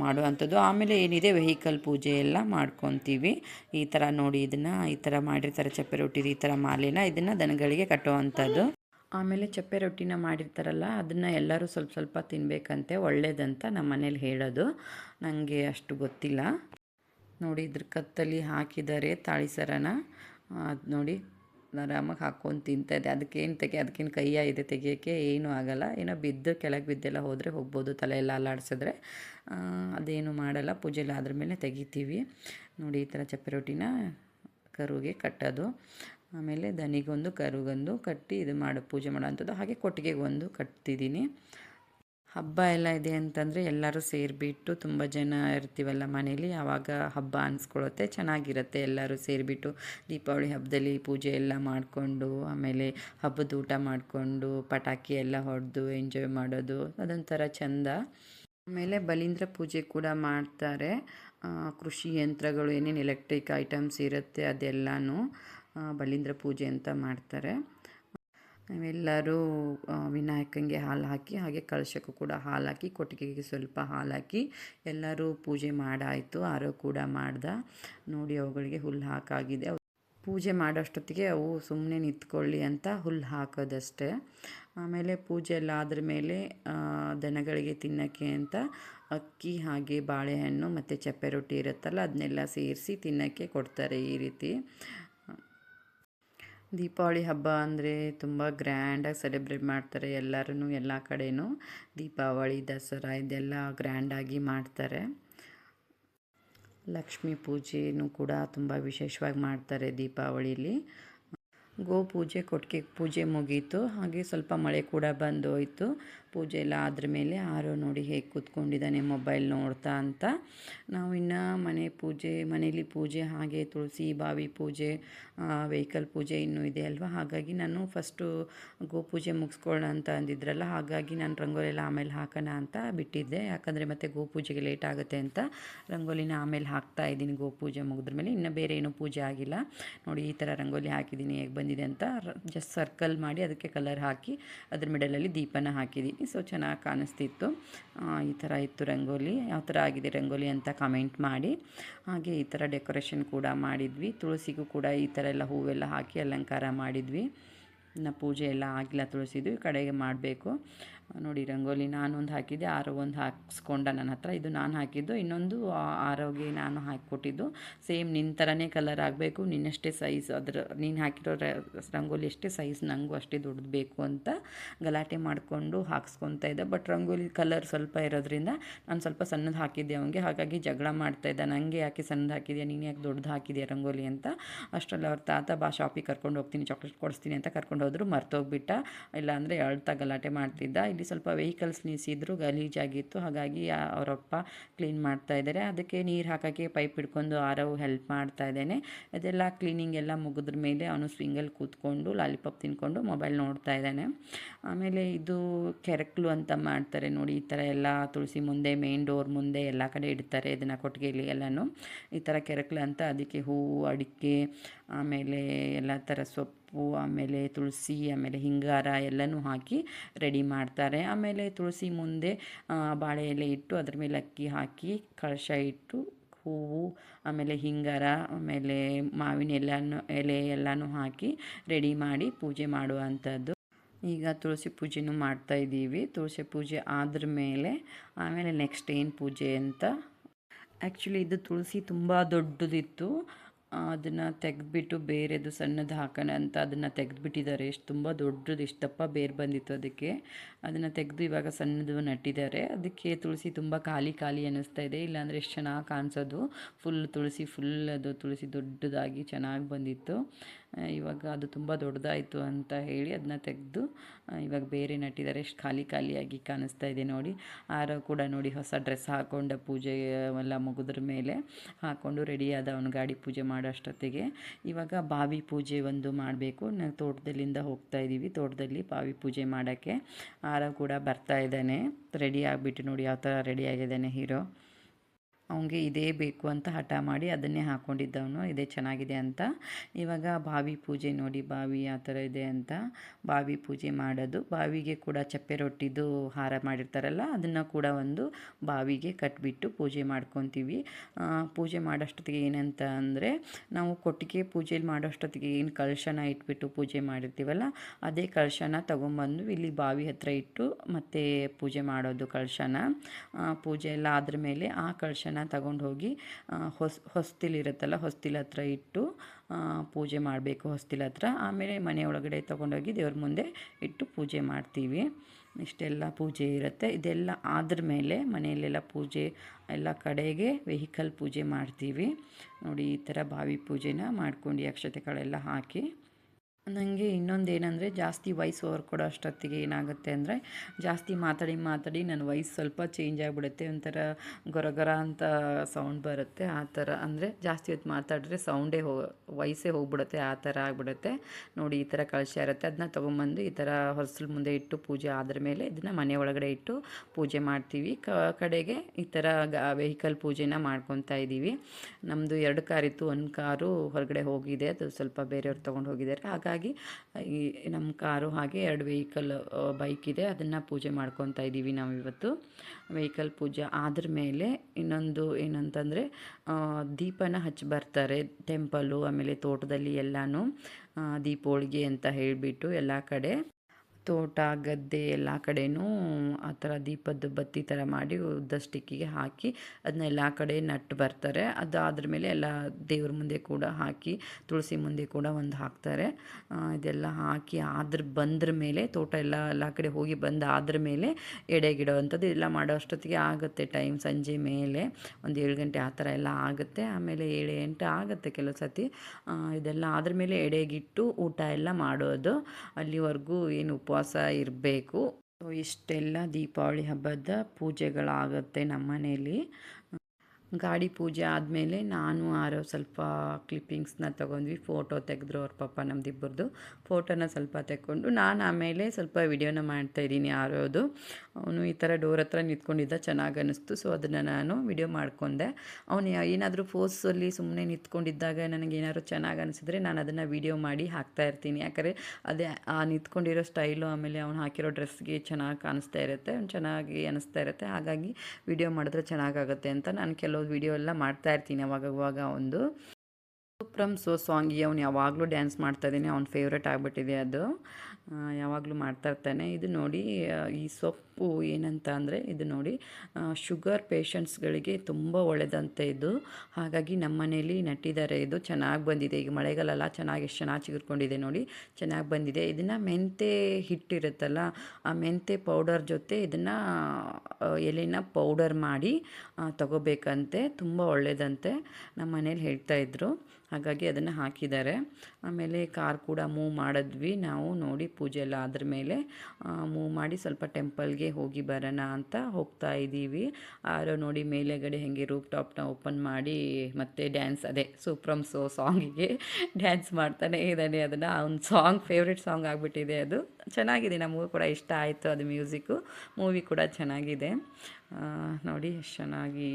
ಮಾಡುವಂಥದ್ದು. ಆಮೇಲೆ ಏನಿದೆ? ವೆಹಿಕಲ್ ಪೂಜೆ ಎಲ್ಲ ಮಾಡ್ಕೊತೀವಿ. ಈ ಥರ ನೋಡಿ ಇದನ್ನು, ಈ ಥರ ಮಾಡಿರ್ತಾರೆ. ಚಪ್ಪೆ ರೊಟ್ಟಿದು ಈ ಥರ ಮಾಲೆನ ಇದನ್ನು ದನಗಳಿಗೆ ಕಟ್ಟುವಂಥದ್ದು. ಆಮೇಲೆ ಚಪ್ಪೆ ರೊಟ್ಟಿನ ಮಾಡಿರ್ತಾರಲ್ಲ, ಅದನ್ನು ಎಲ್ಲರೂ ಸ್ವಲ್ಪ ಸ್ವಲ್ಪ ತಿನ್ನಬೇಕಂತೆ ಒಳ್ಳೇದಂತ ನಮ್ಮ ಮನೇಲಿ ಹೇಳೋದು. ನನಗೆ ಅಷ್ಟು ಗೊತ್ತಿಲ್ಲ. ನೋಡಿ ಇದ್ರ ಕತ್ತಲ್ಲಿ ಹಾಕಿದ್ದಾರೆ ತಾಳಿಸರನ. ಅದು ನೋಡಿ ಆರಾಮಾಗಿ ಹಾಕ್ಕೊಂಡು ತಿಂತಾಯಿದ್ದೆ ಅದಕ್ಕೇನು ತೆಗೆ, ಅದಕ್ಕೇನು ಕೈಯ ಇದೆ ತೆಗಿಯೋಕ್ಕೆ ಏನೂ ಆಗೋಲ್ಲ. ಏನೋ ಬಿದ್ದು ಕೆಳಗೆ ಬಿದ್ದೆಲ್ಲ ಹೋದರೆ ಹೋಗ್ಬೋದು ತಲೆ ಎಲ್ಲ ಅಲ್ಲಾಡಿಸಿದ್ರೆ ಅದೇನು ಮಾಡಲ್ಲ. ಪೂಜೆಲ್ಲ ಆದ್ರ ಮೇಲೆ ತೆಗಿತೀವಿ. ನೋಡಿ, ಈ ಥರ ಚಪ್ಪೆ ರೊಟ್ಟಿನ ಕರುಗೆ ಕಟ್ಟೋದು. ಆಮೇಲೆ ದನಿಗೊಂದು, ಕರುಗೊಂದು ಕಟ್ಟಿ ಇದು ಮಾಡೋ, ಪೂಜೆ ಮಾಡೋ ಅಂಥದ್ದು ಹಾಗೆ ಕೊಟ್ಟಿಗೆಗೊಂದು ಕಟ್ತಿದ್ದೀನಿ. ಹಬ್ಬ ಎಲ್ಲ ಇದೆ ಅಂತಂದರೆ ಎಲ್ಲರೂ ಸೇರಿಬಿಟ್ಟು ತುಂಬ ಜನ ಇರ್ತೀವಲ್ಲ ಮನೇಲಿ ಆವಾಗ ಹಬ್ಬ ಅನಿಸ್ಕೊಳ್ಳುತ್ತೆ ಚೆನ್ನಾಗಿರುತ್ತೆ ಎಲ್ಲರೂ ಸೇರಿಬಿಟ್ಟು ದೀಪಾವಳಿ ಹಬ್ಬದಲ್ಲಿ ಪೂಜೆ ಎಲ್ಲ ಮಾಡಿಕೊಂಡು, ಆಮೇಲೆ ಹಬ್ಬದ ಊಟ ಮಾಡಿಕೊಂಡು, ಪಟಾಕಿ ಎಲ್ಲ ಹೊಡೆದು ಎಂಜಾಯ್ ಮಾಡೋದು, ಅದೊಂಥರ ಚೆಂದ. ಆಮೇಲೆ ಬಲೀಂದ್ರ ಪೂಜೆ ಕೂಡ ಮಾಡ್ತಾರೆ. ಕೃಷಿ ಯಂತ್ರಗಳು ಏನೇನು ಎಲೆಕ್ಟ್ರಿಕ್ ಐಟಮ್ಸ್ ಇರುತ್ತೆ ಅದೆಲ್ಲನೂ ಬಲೀಂದ್ರ ಪೂಜೆ ಅಂತ ಮಾಡ್ತಾರೆ. ನಾವೆಲ್ಲರೂ ವಿನಾಯಕನಿಗೆ ಹಾಲು ಹಾಕಿ, ಹಾಗೆ ಕಳಶಕ್ಕೂ ಕೂಡ ಹಾಲು ಹಾಕಿ, ಕೊಟ್ಟಿಗೆಗೆ ಸ್ವಲ್ಪ ಹಾಲು ಹಾಕಿ ಎಲ್ಲರೂ ಪೂಜೆ ಮಾಡಾಯಿತು ಆರೋ ಕೂಡ ಮಾಡ್ದ. ನೋಡಿ ಅವುಗಳಿಗೆ ಹುಲ್ಲು ಹಾಕಾಗಿದೆ. ಪೂಜೆ ಮಾಡೋಷ್ಟೊತ್ತಿಗೆ ಅವು ಸುಮ್ಮನೆ ನಿಂತ್ಕೊಳ್ಳಿ ಅಂತ ಹುಲ್ಲು ಹಾಕೋದಷ್ಟೇ. ಆಮೇಲೆ ಪೂಜೆ ಎಲ್ಲ ಆದ್ರ ಮೇಲೆ ದನಗಳಿಗೆ ತಿನ್ನೋಕ್ಕೆ ಅಂತ ಅಕ್ಕಿ, ಹಾಗೆ ಬಾಳೆಹಣ್ಣು ಮತ್ತು ಚಪ್ಪೆ ರೊಟ್ಟಿ ಇರುತ್ತಲ್ಲ, ಅದನ್ನೆಲ್ಲ ಸೇರಿಸಿ ತಿನ್ನೋಕ್ಕೆ ಕೊಡ್ತಾರೆ ಈ ರೀತಿ. ದೀಪಾವಳಿ ಹಬ್ಬ ಅಂದರೆ ತುಂಬ ಗ್ರ್ಯಾಂಡಾಗಿ ಸೆಲೆಬ್ರೇಟ್ ಮಾಡ್ತಾರೆ ಎಲ್ಲರೂ ಎಲ್ಲ ಕಡೆಯೂ ದೀಪಾವಳಿ, ದಸರಾ ಇದೆಲ್ಲ ಗ್ರ್ಯಾಂಡಾಗಿ ಮಾಡ್ತಾರೆ. ಲಕ್ಷ್ಮೀ ಪೂಜೆನೂ ಕೂಡ ತುಂಬ ವಿಶೇಷವಾಗಿ ಮಾಡ್ತಾರೆ ದೀಪಾವಳಿಲಿ. ಗೋ ಪೂಜೆ ಕೊಟ್ಟಿಗೆ ಪೂಜೆ ಮುಗೀತು. ಹಾಗೆ ಸ್ವಲ್ಪ ಮಳೆ ಕೂಡ ಬಂದೋಯ್ತು. ಪೂಜೆ ಎಲ್ಲ ಆದ್ರ ಮೇಲೆ ಆರೋ ನೋಡಿ ಹೇಗೆ ಕೂತ್ಕೊಂಡಿದ್ದಾನೆ ಮೊಬೈಲ್ ನೋಡ್ತಾ ಅಂತ. ನಾವು ಇನ್ನು ಮನೆ ಪೂಜೆ ಮನೇಲಿ ಪೂಜೆ ಹಾಗೆ ತುಳಸಿ ಬಾವಿ ಪೂಜೆ ವೆಹಿಕಲ್ ಪೂಜೆ ಇನ್ನೂ ಇದೆ ಅಲ್ವಾ? ಹಾಗಾಗಿ ನಾನು ಫಸ್ಟು ಗೋಪೂಜೆ ಮುಗಿಸ್ಕೊಳ್ಳೋಣ ಅಂತ ಅಂದಿದ್ರಲ್ಲ, ಹಾಗಾಗಿ ನಾನು ರಂಗೋಲಿ ಎಲ್ಲ ಆಮೇಲೆ ಹಾಕೋಣ ಅಂತ ಬಿಟ್ಟಿದ್ದೆ. ಯಾಕಂದರೆ ಮತ್ತೆ ಗೋಪೂಜೆಗೆ ಲೇಟ್ ಆಗುತ್ತೆ ಅಂತ ರಂಗೋಲಿನ ಆಮೇಲೆ ಹಾಕ್ತಾ ಇದ್ದೀನಿ ಗೋಪೂಜೆ ಮುಗಿದ್ರ ಮೇಲೆ. ಇನ್ನು ಬೇರೆ ಏನೂ ಪೂಜೆ ಆಗಿಲ್ಲ. ನೋಡಿ ಈ ಥರ ರಂಗೋಲಿ ಹಾಕಿದ್ದೀನಿ, ಹೇಗೆ ಬಂದಿದೆ ಅಂತ. ಜಸ್ಟ್ ಸರ್ಕಲ್ ಮಾಡಿ ಅದಕ್ಕೆ ಕಲರ್ ಹಾಕಿ ಅದ್ರ ಮಿಡಲಲ್ಲಿ ದೀಪನ ಹಾಕಿದ್ದೀನಿ ಸೊ ಚೆನ್ನಾಗಿ ಕಾಣಿಸ್ತಿತ್ತು. ಈ ಥರ ಇತ್ತು ರಂಗೋಲಿ. ಯಾವ ಥರ ಆಗಿದೆ ರಂಗೋಲಿ ಅಂತ ಕಮೆಂಟ್ ಮಾಡಿ. ಹಾಗೆ ಈ ಥರ ಡೆಕೋರೇಷನ್ ಕೂಡ ಮಾಡಿದ್ವಿ. ತುಳಸಿಗೂ ಕೂಡ ಈ ಥರ ಎಲ್ಲ ಹೂವೆಲ್ಲ ಹಾಕಿ ಅಲಂಕಾರ ಮಾಡಿದ್ವಿ. ಇನ್ನು ಪೂಜೆ ಎಲ್ಲ ಆಗಿಲ್ಲ ತುಳಸಿದ್ವಿ ಕಡೆಗೆ ಮಾಡಬೇಕು. ನೋಡಿ ರಂಗೋಲಿ ನಾನೊಂದು ಹಾಕಿದ್ದೆ, ಆರೋ ಒಂದು ಹಾಕಿಸ್ಕೊಂಡ ನನ್ನ ಹತ್ರ. ಇದು ನಾನು ಹಾಕಿದ್ದು, ಇನ್ನೊಂದು ಆರೋಗೆ ನಾನು ಹಾಕಿಕೊಟ್ಟಿದ್ದು. ಸೇಮ್ ನಿನ್ನ ಥರನೇ ಕಲರ್ ಆಗಬೇಕು, ನಿನ್ನಷ್ಟೇ ಸೈಜ್ ಅದರ, ನೀನು ಹಾಕಿರೋ ರಂಗೋಲಿ ಎಷ್ಟೇ ಸೈಜ್ ನನಗೂ ಅಷ್ಟೇ ದೊಡ್ಡದು ಬೇಕು ಅಂತ ಗಲಾಟೆ ಮಾಡಿಕೊಂಡು ಹಾಕ್ಸ್ಕೊತಾ ಇದ್ದೆ. ಬಟ್ ರಂಗೋಲಿ ಕಲರ್ ಸ್ವಲ್ಪ ಇರೋದ್ರಿಂದ ನಾನು ಸ್ವಲ್ಪ ಸಣ್ಣದು ಹಾಕಿದ್ದೆ ಅವನಿಗೆ. ಹಾಗಾಗಿ ಜಗಳ ಮಾಡ್ತಾ ಇದ್ದ. ನನಗೆ ಯಾಕೆ ಸಣ್ಣದು ಹಾಕಿದ್ಯಾ, ನೀನು ಯಾಕೆ ದೊಡ್ಡದು ಹಾಕಿದೆಯಾ ರಂಗೋಲಿ ಅಂತ. ಅಷ್ಟರಲ್ಲಿ ಅವ್ರ ತಾತ, ಬಾ ಶಾಪಿಗೆ ಕರ್ಕೊಂಡು ಹೋಗ್ತೀನಿ ಚಾಕ್ಲೇಟ್ ಕೊಡಿಸ್ತೀನಿ ಅಂತ ಕರ್ಕೊಂಡು ಹೋದ್ರು ಮರ್ತೋಗ್ಬಿಟ್ಟ. ಇಲ್ಲಾಂದರೆ ಅಳ್ತಾ ಗಲಾಟೆ ಮಾಡ್ತಿದ್ದ. ಇಲ್ಲಿ ಸ್ವಲ್ಪ ವೆಹಿಕಲ್ಸ್ ನಿಲ್ಲಿಸಿದ್ರು ಗಲೀಜಾಗಿತ್ತು ಹಾಗಾಗಿ ಅವರಪ್ಪ ಕ್ಲೀನ್ ಮಾಡ್ತಾ ಇದ್ದಾರೆ. ಅದಕ್ಕೆ ನೀರು ಹಾಕೋಕ್ಕೆ ಪೈಪ್ ಹಿಡ್ಕೊಂಡು ಆರವು ಹೆಲ್ಪ್ ಮಾಡ್ತಾ ಇದ್ದೇನೆ. ಅದೆಲ್ಲ ಕ್ಲೀನಿಂಗ್ ಎಲ್ಲ ಮುಗಿದ್ರ ಮೇಲೆ ಅವನು ಸ್ವಿಂಗಲ್ಲಿ ಕೂತ್ಕೊಂಡು ಲಾಲಿಪಾಪ್ ತಿನ್ಕೊಂಡು ಮೊಬೈಲ್ ನೋಡ್ತಾ ಇದ್ದಾನೆ. ಆಮೇಲೆ ಇದು ಕೆರಕ್ಲು ಅಂತ ಮಾಡ್ತಾರೆ ನೋಡಿ, ಈ ಥರ ಎಲ್ಲ ತುಳಸಿ ಮುಂದೆ ಮೇನ್ ಡೋರ್ ಮುಂದೆ ಎಲ್ಲ ಕಡೆ ಇಡ್ತಾರೆ ಇದನ್ನು ಕೊಟ್ಟಿಗೆಯಲ್ಲಿ ಎಲ್ಲನೂ. ಈ ಥರ ಕೆರಕ್ಲು ಅಂತ ಅದಕ್ಕೆ ಹೂವು, ಅಡಿಕೆ, ಆಮೇಲೆ ಎಲ್ಲ ಥರ ಸೊಪ್ಪು ಉಪ್ಪು, ಆಮೇಲೆ ತುಳಸಿ, ಆಮೇಲೆ ಹಿಂಗಾರ ಎಲ್ಲನೂ ಹಾಕಿ ರೆಡಿ ಮಾಡ್ತಾರೆ. ಆಮೇಲೆ ತುಳಸಿ ಮುಂದೆ ಬಾಳೆ ಎಲೆ ಇಟ್ಟು ಅದ್ರ ಮೇಲೆ ಅಕ್ಕಿ ಹಾಕಿ ಕಳಶ ಇಟ್ಟು ಹೂವು, ಆಮೇಲೆ ಹಿಂಗಾರ, ಆಮೇಲೆ ಮಾವಿನ ಎಲ್ಲನೂ, ಎಲೆ ಎಲ್ಲನೂ ಹಾಕಿ ರೆಡಿ ಮಾಡಿ ಪೂಜೆ ಮಾಡುವಂಥದ್ದು. ಈಗ ತುಳಸಿ ಪೂಜೆನೂ ಮಾಡ್ತಾ ಇದ್ದೀವಿ. ತುಳಸಿ ಪೂಜೆ ಆದ್ರ ಮೇಲೆ ಆಮೇಲೆ ನೆಕ್ಸ್ಟ್ ಏನು ಪೂಜೆ ಅಂತ? ಆ್ಯಕ್ಚುಲಿ ಇದು ತುಳಸಿ ತುಂಬ ದೊಡ್ಡದಿತ್ತು. ಅದನ್ನು ತೆಗೆದ್ಬಿಟ್ಟು ಬೇರೆದು ಸಣ್ಣದು ಹಾಕೋಣ ಅಂತ ಅದನ್ನು ತೆಗೆದ್ಬಿಟ್ಟಿದ್ದಾರೆ. ಎಷ್ಟು ತುಂಬ ದೊಡ್ಡದು ಎಷ್ಟು ದಪ್ಪ ಬೇರು ಬಂದಿತ್ತು ಅದಕ್ಕೆ. ಅದನ್ನು ತೆಗೆದು ಇವಾಗ ಸಣ್ಣದು ನಟ್ಟಿದ್ದಾರೆ. ಅದಕ್ಕೆ ತುಳಸಿ ತುಂಬ ಖಾಲಿ ಖಾಲಿ ಅನ್ನಿಸ್ತಾ ಇದೆ. ಇಲ್ಲಾಂದರೆ ಎಷ್ಟು ಚೆನ್ನಾಗಿ ಕಾಣಿಸೋದು. ಫುಲ್ ತುಳಸಿ ಫುಲ್ ಅದು ತುಳಸಿ ದೊಡ್ಡದಾಗಿ ಚೆನ್ನಾಗಿ ಬಂದಿತ್ತು. ಇವಾಗ ಅದು ತುಂಬ ದೊಡ್ಡದಾಯಿತು ಅಂತ ಹೇಳಿ ಅದನ್ನ ತೆಗೆದು ಇವಾಗ ಬೇರೆ ನಟ್ಟಿದ್ದಾರೆ ಎಷ್ಟು ಖಾಲಿ ಖಾಲಿಯಾಗಿ ಕಾಣಿಸ್ತಾ ಇದೆ ನೋಡಿ. ಆರೋ ಕೂಡ ನೋಡಿ ಹೊಸ ಡ್ರೆಸ್ ಹಾಕೊಂಡ ಪೂಜೆ ಎಲ್ಲ ಮುಗಿದ್ರ ಮೇಲೆ ಹಾಕ್ಕೊಂಡು ರೆಡಿಯಾದ ಅವನು ಗಾಡಿ ಪೂಜೆ ಮಾಡೋ ಅಷ್ಟೊತ್ತಿಗೆ ಇವಾಗ ಬಾವಿ ಪೂಜೆ ಒಂದು ಮಾಡಬೇಕು. ನಾವು ತೋಟದಲ್ಲಿಂದ ಹೋಗ್ತಾ ಇದ್ದೀವಿ ತೋಟದಲ್ಲಿ ಬಾವಿ ಪೂಜೆ ಮಾಡೋಕ್ಕೆ. ಆರ ಕೂಡ ಬರ್ತಾ ಇದ್ದಾನೆ. ರೆಡಿ ಆಗಿಬಿಟ್ಟು ನೋಡಿ ಯಾವ ಥರ ರೆಡಿ ಆಗಿದ್ದಾನೆ ಹೀರೋ. ಅವನಿಗೆ ಇದೇ ಬೇಕು ಅಂತ ಹಠ ಮಾಡಿ ಅದನ್ನೇ ಹಾಕ್ಕೊಂಡಿದ್ದವನು ಇದೇ ಚೆನ್ನಾಗಿದೆ ಅಂತ. ಇವಾಗ ಬಾವಿ ಪೂಜೆ ನೋಡಿ, ಬಾವಿ ಆ ಥರ ಇದೆ ಅಂತ ಬಾವಿ ಪೂಜೆ ಮಾಡೋದು. ಬಾವಿಗೆ ಕೂಡ ಚಪ್ಪೆ ರೊಟ್ಟಿದು ಹಾರ ಮಾಡಿರ್ತಾರಲ್ಲ, ಅದನ್ನು ಕೂಡ ಒಂದು ಬಾವಿಗೆ ಕಟ್ಬಿಟ್ಟು ಪೂಜೆ ಮಾಡ್ಕೊತೀವಿ. ಪೂಜೆ ಮಾಡೋಷ್ಟೊತ್ತಿಗೆ ಏನಂತ ಅಂದರೆ, ನಾವು ಕೊಟ್ಟಿಗೆ ಪೂಜೆಲಿ ಮಾಡೋಷ್ಟೊತ್ತಿಗೆ ಏನು ಕಳಶನ ಇಟ್ಬಿಟ್ಟು ಪೂಜೆ ಮಾಡಿರ್ತೀವಲ್ಲ, ಅದೇ ಕಳಶನ ತೊಗೊಂಬಂದು ಇಲ್ಲಿ ಬಾವಿ ಹತ್ರ ಇಟ್ಟು ಮತ್ತೆ ಪೂಜೆ ಮಾಡೋದು ಕಳಶನ. ಪೂಜೆ ಎಲ್ಲ ಆದ್ರ ಮೇಲೆ ಆ ಕಳಶನ ತಗೊಂಡು ಹೋಗಿ ಹೊಸ್ ಹೊಸ್ತಿಲಿರುತ್ತಲ್ಲ ಹೊಸ್ತಿಲ ಹತ್ರ ಇಟ್ಟು ಪೂಜೆ ಮಾಡಬೇಕು ಹೊಸ್ತಿಲ ಹತ್ರ. ಆಮೇಲೆ ಮನೆ ಒಳಗಡೆ ತೊಗೊಂಡೋಗಿ ದೇವ್ರ ಮುಂದೆ ಇಟ್ಟು ಪೂಜೆ ಮಾಡ್ತೀವಿ. ಇಷ್ಟೆಲ್ಲ ಪೂಜೆ ಇರುತ್ತೆ. ಇದೆಲ್ಲ ಆದ್ರ ಮೇಲೆ ಮನೆಯಲ್ಲೆಲ್ಲ ಪೂಜೆ, ಎಲ್ಲ ಕಡೆಗೆ ವೆಹಿಕಲ್ ಪೂಜೆ ಮಾಡ್ತೀವಿ. ನೋಡಿ, ಈ ಥರ ಬಾವಿ ಪೂಜೆನ ಮಾಡ್ಕೊಂಡು ಅಕ್ಷತೆಗಳೆಲ್ಲ ಹಾಕಿ ನನಗೆ ಇನ್ನೊಂದು ಏನಂದರೆ ಜಾಸ್ತಿ ವಯಸ್ಸು ಓವರ್ ಕೊಡೋ ಅಷ್ಟೊತ್ತಿಗೆ ಏನಾಗುತ್ತೆ ಅಂದರೆ ಜಾಸ್ತಿ ಮಾತಾಡಿ ಮಾತಾಡಿ ನನ್ನ ವಯಸ್ಸು ಸ್ವಲ್ಪ ಚೇಂಜ್ ಆಗಿಬಿಡುತ್ತೆ, ಒಂಥರ ಗೊರಗೊರ ಅಂತ ಸೌಂಡ್ ಬರುತ್ತೆ, ಆ ಥರ. ಅಂದರೆ ಜಾಸ್ತಿ ಹೊತ್ತು ಮಾತಾಡಿದ್ರೆ ಸೌಂಡೇ ಹೋ, ವಯಸ್ಸೇ ಹೋಗ್ಬಿಡುತ್ತೆ, ಆ ಥರ ಆಗಿಬಿಡುತ್ತೆ. ನೋಡಿ ಈ ಥರ ಕಳಶ ಇರುತ್ತೆ. ಅದನ್ನ ತೊಗೊಂಬಂದು ಈ ಥರ ಹೊಸಲು ಮುಂದೆ ಇಟ್ಟು ಪೂಜೆ ಆದ್ರ ಮೇಲೆ ಇದನ್ನು ಮನೆ ಒಳಗಡೆ ಇಟ್ಟು ಪೂಜೆ ಮಾಡ್ತೀವಿ. ಕ, ಕಡೆಗೆ ಈ ಥರ ವೆಹಿಕಲ್ ಪೂಜೆನ ಮಾಡ್ಕೊತಾ ಇದ್ದೀವಿ. ನಮ್ಮದು ಎರಡು ಕಾರಿತ್ತು, ಒಂದು ಕಾರು ಹೊರಗಡೆ ಹೋಗಿದೆ, ಅದು ಸ್ವಲ್ಪ ಬೇರೆಯವ್ರು ತೊಗೊಂಡು ಹೋಗಿದ್ದಾರೆ. ಹಾಗಾಗಿ ಹಾಗಾಗಿ, ಈ ನಮ್ಮ ಕಾರು ಹಾಗೆ ಎರಡು ವೆಹಿಕಲ್ ಬೈಕ್ ಇದೆ. ಅದನ್ನು ಪೂಜೆ ಮಾಡ್ಕೊತಾ ಇದ್ದೀವಿ ನಾವು ಇವತ್ತು ವೆಹಿಕಲ್ ಪೂಜೆ ಆದ್ರ ಮೇಲೆ ಇನ್ನೊಂದು ಏನಂತಂದರೆ ದೀಪನ ಹಚ್ಚಿ ಬರ್ತಾರೆ. ಟೆಂಪಲು ಆಮೇಲೆ ತೋಟದಲ್ಲಿ ಎಲ್ಲನೂ ದೀಪೋಳಿಗೆ ಅಂತ ಹೇಳಿಬಿಟ್ಟು ಎಲ್ಲ ಕಡೆ. ತೋಟ, ಗದ್ದೆ ಎಲ್ಲ ಕಡೆಯೂ ಆ ಥರ ದೀಪದ ಬತ್ತಿ ಥರ ಮಾಡಿ ಉದ್ದ ಸ್ಟಿಕ್ಕಿಗೆ ಹಾಕಿ ಅದನ್ನ ಎಲ್ಲ ಕಡೆ ನಟ್ಟು ಬರ್ತಾರೆ. ಅದು ಅದ್ರ ಮೇಲೆ ಎಲ್ಲ ದೇವ್ರ ಮುಂದೆ ಕೂಡ ಹಾಕಿ, ತುಳಸಿ ಮುಂದೆ ಕೂಡ ಒಂದು ಹಾಕ್ತಾರೆ. ಇದೆಲ್ಲ ಹಾಕಿ ಆದ್ರ ಬಂದ್ರ ಮೇಲೆ ತೋಟ ಎಲ್ಲ ಎಲ್ಲ ಕಡೆ ಹೋಗಿ ಬಂದು ಆದ್ರ ಮೇಲೆ ಎಡೆಗಿಡೋವಂಥದ್ದು ಎಲ್ಲ ಮಾಡೋ ಅಷ್ಟೊತ್ತಿಗೆ ಆಗುತ್ತೆ ಟೈಮ್ ಸಂಜೆ ಮೇಲೆ. ಒಂದು ಏಳು ಗಂಟೆ ಆ ಥರ ಎಲ್ಲ ಆಗುತ್ತೆ. ಆಮೇಲೆ ಏಳು ಎಂಟು ಆಗುತ್ತೆ ಕೆಲವು ಸತಿ. ಇದೆಲ್ಲ ಆದ್ರ ಮೇಲೆ ಎಡೆಗಿಟ್ಟು ಊಟ ಎಲ್ಲ ಮಾಡೋದು. ಅಲ್ಲಿವರೆಗೂ ಏನು ಉಪವಾಸ ಇರಬೇಕು. ಇಷ್ಟೆಲ್ಲ ದೀಪಾವಳಿ ಹಬ್ಬದ ಪೂಜೆಗಳಾಗುತ್ತೆ ನಮ್ಮ ಮನೇಲಿ ಗಾಡಿ ಪೂಜೆ ಆದಮೇಲೆ ನಾನು ಆರೋ ಸ್ವಲ್ಪ ಕ್ಲಿಪ್ಪಿಂಗ್ಸ್ನ ತೊಗೊಂಡ್ವಿ ಫೋಟೋ ತೆಗೆದ್ರು ಅವ್ರ ಪಾಪ ನಮ್ಮದಿಬ್ಬರದು ಫೋಟೋನ ಸ್ವಲ್ಪ ತೆಕ್ಕೊಂಡು ನಾನು ಆಮೇಲೆ ಸ್ವಲ್ಪ ವಿಡಿಯೋನ ಮಾಡ್ತಾಯಿದ್ದೀನಿ ಆರೋದು ಅವನು ಈ ಥರ ಡೋರ್ ಹತ್ರ ನಿಂತ್ಕೊಂಡಿದ್ದ, ಚೆನ್ನಾಗಿ ಅನ್ನಿಸ್ತು. ಸೊ ಅದನ್ನು ನಾನು ವಿಡಿಯೋ ಮಾಡ್ಕೊಂಡೆ. ಅವನು ಏನಾದರೂ ಫೋಸಲ್ಲಿ ಸುಮ್ಮನೆ ನಿಂತ್ಕೊಂಡಿದ್ದಾಗ ನನಗೆ ಏನಾದರೂ ಚೆನ್ನಾಗಿ ಅನಿಸಿದ್ರೆ ನಾನು ಅದನ್ನು ವಿಡಿಯೋ ಮಾಡಿ ಹಾಕ್ತಾ ಇರ್ತೀನಿ. ಯಾಕಂದರೆ ಅದೇ ಆ ನಿಂತ್ಕೊಂಡಿರೋ ಸ್ಟೈಲು ಆಮೇಲೆ ಅವ್ನು ಹಾಕಿರೋ ಡ್ರೆಸ್ಗೆ ಚೆನ್ನಾಗಿ ಕಾಣಿಸ್ತಾ ಇರುತ್ತೆ ಅವ್ನು ಚೆನ್ನಾಗಿ ಅನಿಸ್ತಾ ಇರುತ್ತೆ. ಹಾಗಾಗಿ ವಿಡಿಯೋ ಮಾಡಿದ್ರೆ ಚೆನ್ನಾಗಾಗುತ್ತೆ ಅಂತ ನಾನು ಕೆಲವು ವಿಡಿಯೋ ಎಲ್ಲ ಮಾಡ್ತಾ ಇರ್ತೀನಿ ಅವಾಗವಾಗ ಒಂದು. ಸೂಪ್ರಮ್, ಸೋ ಸಾಂಗಿಗೆ ಅವ್ನು ಯಾವಾಗಲೂ ಡ್ಯಾನ್ಸ್ ಮಾಡ್ತಾ ಇದ್ದೀನಿ, ಅವ್ನ ಫೇವ್ರೇಟ್ ಆಗಿಬಿಟ್ಟಿದೆ ಅದು. ಯಾವಾಗಲೂ ಮಾಡ್ತಾ ಇರ್ತಾನೆ. ಇದು ನೋಡಿ ಈ ಸೊಪ್ಪು ಏನಂತ ಅಂದರೆ ಇದು ನೋಡಿ ಶುಗರ್ ಪೇಷಂಟ್ಸ್ಗಳಿಗೆ ತುಂಬ ಒಳ್ಳೆಯದಂತೆ ಇದು. ಹಾಗಾಗಿ ನಮ್ಮ ಮನೆಯಲ್ಲಿ ನಟ್ಟಿದ್ದಾರೆ ಇದು. ಚೆನ್ನಾಗಿ ಬಂದಿದೆ. ಈಗ ಮಳೆಗಾಲೆಲ್ಲ ಚೆನ್ನಾಗಿ ಎಷ್ಟು ಚೆನ್ನಾಗಿ ಚಿಗುರ್ಕೊಂಡಿದೆ ನೋಡಿ. ಚೆನ್ನಾಗಿ ಬಂದಿದೆ. ಇದನ್ನು ಮೆಂತೆ ಹಿಟ್ಟಿರುತ್ತಲ್ಲ, ಆ ಮೆಂತೆ ಪೌಡರ್ ಜೊತೆ ಇದನ್ನು ಎಲೆನ ಪೌಡರ್ ಮಾಡಿ ತಗೋಬೇಕಂತೆ. ತುಂಬ ಒಳ್ಳೆಯದಂತೆ ನಮ್ಮ ಮನೇಲಿ ಹೇಳ್ತಾಯಿದ್ರು ಹಾಗಾಗಿ ಅದನ್ನು ಹಾಕಿದ್ದಾರೆ. ಆಮೇಲೆ ಕಾರ್ ಕೂಡ ಮೂವ್ ಮಾಡಿದ್ವಿ. ನಾವು ನೋಡಿ ಪೂಜೆ ಎಲ್ಲ ಆದ್ರ ಮೇಲೆ ಮೂವ್ ಮಾಡಿ ಸ್ವಲ್ಪ ಟೆಂಪಲ್ಗೆ ಹೋಗಿ ಬರೋಣ ಅಂತ ಹೋಗ್ತಾ ಇದ್ದೀವಿ. ಆರೋ ನೋಡಿ ಮೇಲೆಗಡೆ ಹೇಗೆ ರೂಪ್ ಟಾಪ್ನ ಓಪನ್ ಮಾಡಿ ಮತ್ತೆ ಡ್ಯಾನ್ಸ್, ಅದೇ ಸೂಪ್ರಮ್ ಸೋ ಸಾಂಗಿಗೆ ಡ್ಯಾನ್ಸ್ ಮಾಡ್ತಾನೆ ಇದ್ದಾನೆ ಅದನ್ನು. ಅವ್ನ ಸಾಂಗ್, ಫೇವ್ರೆಟ್ ಸಾಂಗ್ ಆಗಿಬಿಟ್ಟಿದೆ ಅದು. ಚೆನ್ನಾಗಿದೆ, ನಮಗೂ ಕೂಡ ಇಷ್ಟ ಆಯಿತು ಅದು ಮ್ಯೂಸಿಕ್ಕು. ಮೂವಿ ಕೂಡ ಚೆನ್ನಾಗಿದೆ. ನೋಡಿ, ಚೆನ್ನಾಗಿ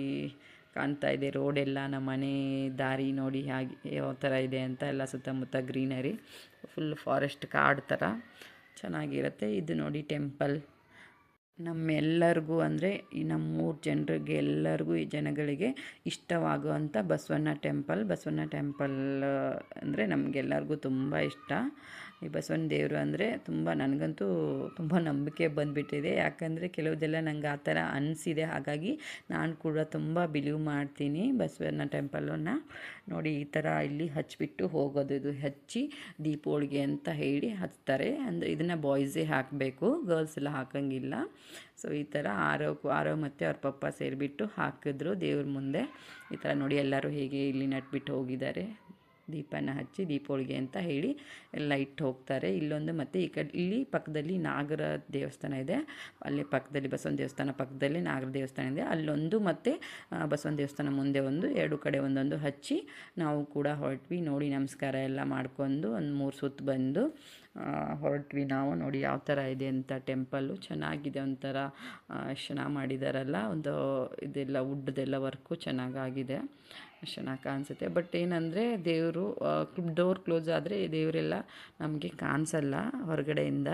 ಕಾಣ್ತಾ ಇದೆ. ರೋಡೆಲ್ಲ ನಮ್ಮ ಮನೆ ದಾರಿ ನೋಡಿ ಹಾಗೆ ಯಾವ ಥರ ಇದೆ ಅಂತ ಎಲ್ಲ ಸುತ್ತಮುತ್ತ ಗ್ರೀನರಿ ಫುಲ್ ಫಾರೆಸ್ಟ್ ಕಾಡು ಥರ ಚೆನ್ನಾಗಿರುತ್ತೆ. ಇದು ನೋಡಿ ಟೆಂಪಲ್ ನಮ್ಮೆಲ್ಲರಿಗೂ ಅಂದರೆ ಈ ನಮ್ಮೂರು ಜನರಿಗೆ ಎಲ್ಲರಿಗೂ ಈ ಜನಗಳಿಗೆ ಇಷ್ಟವಾಗುವಂಥ ಬಸವಣ್ಣ ಟೆಂಪಲ್ ಬಸವಣ್ಣ ಟೆಂಪಲ್ ಅಂದರೆ ನಮಗೆಲ್ಲರಿಗೂ ತುಂಬ ಇಷ್ಟ. ಈ ಬಸವನ ದೇವರು ಅಂದರೆ ತುಂಬ ನನಗಂತೂ ತುಂಬ ನಂಬಿಕೆ ಬಂದುಬಿಟ್ಟಿದೆ. ಯಾಕಂದರೆ ಕೆಲವುದೆಲ್ಲ ನನಗೆ ಆ ಥರ ಅನಿಸಿದೆ. ಹಾಗಾಗಿ ನಾನು ಕೂಡ ತುಂಬ ಬಿಲೀವ್ ಮಾಡ್ತೀನಿ ಬಸವಣ್ಣ ಟೆಂಪಲನ್ನು ನೋಡಿ, ಈ ಥರ ಇಲ್ಲಿ ಹಚ್ಚಿಬಿಟ್ಟು ಹೋಗೋದು. ಇದು ಹಚ್ಚಿ ದೀಪೋಳಿಗೆ ಅಂತ ಹೇಳಿ ಹಚ್ತಾರೆ. ಅಂದರೆ ಇದನ್ನು ಬಾಯ್ಸೇ ಹಾಕಬೇಕು. ಗರ್ಲ್ಸ್ ಎಲ್ಲ ಹಾಕೋಂಗಿಲ್ಲ. ಸೊ ಈ ಥರ ಆರೋ ಆರೋ ಮತ್ತು ಅವ್ರ ಪಪ್ಪ ಸೇರಿಬಿಟ್ಟು ಹಾಕಿದ್ರು ದೇವ್ರ ಮುಂದೆ. ಈ ಥರ ನೋಡಿ ಎಲ್ಲರೂ ಹೇಗೆ ಇಲ್ಲಿ ನಟ್ಬಿಟ್ಟು ಹೋಗಿದ್ದಾರೆ. ದೀಪನ ಹಚ್ಚಿ ದೀಪೋಳಿಗೆ ಅಂತ ಹೇಳಿ ಇಟ್ಟು ಹೋಗ್ತಾರೆ. ಇಲ್ಲೊಂದು ಮತ್ತು ಈ ಕಡೆ, ಇಲ್ಲಿ ಪಕ್ಕದಲ್ಲಿ ನಾಗರ ದೇವಸ್ಥಾನ ಇದೆ. ಅಲ್ಲಿ ಪಕ್ಕದಲ್ಲಿ ಬಸವನ ದೇವಸ್ಥಾನ ಪಕ್ಕದಲ್ಲಿ ನಾಗರ ದೇವಸ್ಥಾನ ಇದೆ. ಅಲ್ಲೊಂದು ಮತ್ತು ಬಸವನ ದೇವಸ್ಥಾನ ಮುಂದೆ ಒಂದು, ಎರಡು ಕಡೆ ಒಂದೊಂದು ಹಚ್ಚಿ ನಾವು ಕೂಡ ಹೊರಟ್ವಿ. ನೋಡಿ ನಮಸ್ಕಾರ ಎಲ್ಲ ಮಾಡ್ಕೊಂಡು ಒಂದು ಮೂರು ಸುತ್ತು ಬಂದು ಹೊರಟ್ವಿ ನಾವು ನೋಡಿ ಯಾವ ಥರ ಇದೆ ಅಂತ ಟೆಂಪಲ್ಲು. ಚೆನ್ನಾಗಿದೆ ಒಂಥರ ಚೆನ್ನಾಗಿ ಮಾಡಿದಾರಲ್ಲ, ಒಂದು ಇದೆಲ್ಲ ವುಡ್ದೆಲ್ಲ ವರ್ಕು ಚೆನ್ನಾಗಾಗಿದೆ ಚೆನ್ನಾಗಿ ಕಾಣಿಸುತ್ತೆ. ಬಟ್ ಏನಂದರೆ ದೇವರು ಡೋರ್ ಕ್ಲೋಸ್ ಆದರೆ ದೇವರೆಲ್ಲ ನಮಗೆ ಕಾಣಿಸಲ್ಲ ಹೊರಗಡೆಯಿಂದ.